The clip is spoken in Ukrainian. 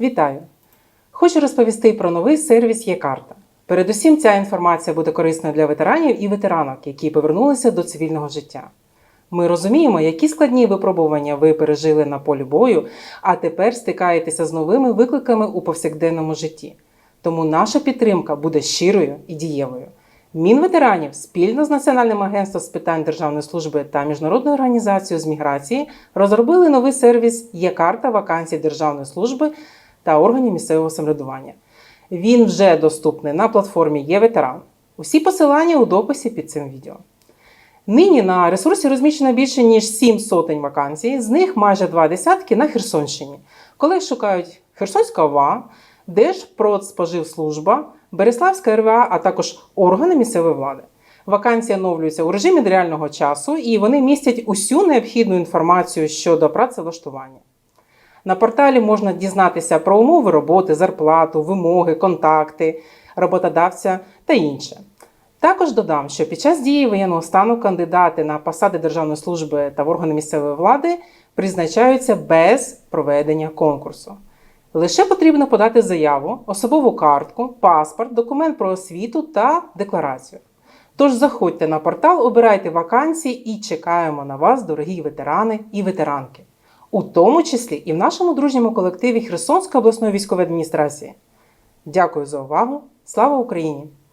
Вітаю! Хочу розповісти про новий сервіс Є-карта. Передусім, ця інформація буде корисною для ветеранів і ветеранок, які повернулися до цивільного життя. Ми розуміємо, які складні випробування ви пережили на полі бою, а тепер стикаєтеся з новими викликами у повсякденному житті. Тому наша підтримка буде щирою і дієвою. Мінветеранів спільно з Національним агентством з питань державної служби та міжнародною організацією з міграції розробили новий сервіс Є-карта вакансій державної служби та органів місцевого самоврядування. Він вже доступний на платформі Є-ветеран. Усі посилання у дописі під цим відео. Нині на ресурсі розміщено більше ніж 7 сотень вакансій, з них майже два десятки на Херсонщині. Колеги шукають Херсонська ОВА, Держпродспоживслужба, Береславська РВА, а також органи місцевої влади. Вакансії оновлюються у режимі реального часу і вони містять усю необхідну інформацію щодо працевлаштування. На порталі можна дізнатися про умови роботи, зарплату, вимоги, контакти роботодавця та інше. Також додам, що під час дії воєнного стану кандидати на посади державної служби та в органи місцевої влади призначаються без проведення конкурсу. Лише потрібно подати заяву, особову картку, паспорт, документ про освіту та декларацію. Тож заходьте на портал, обирайте вакансії і чекаємо на вас, дорогі ветерани і ветеранки, у тому числі і в нашому дружньому колективі Херсонської обласної військової адміністрації. Дякую за увагу! Слава Україні!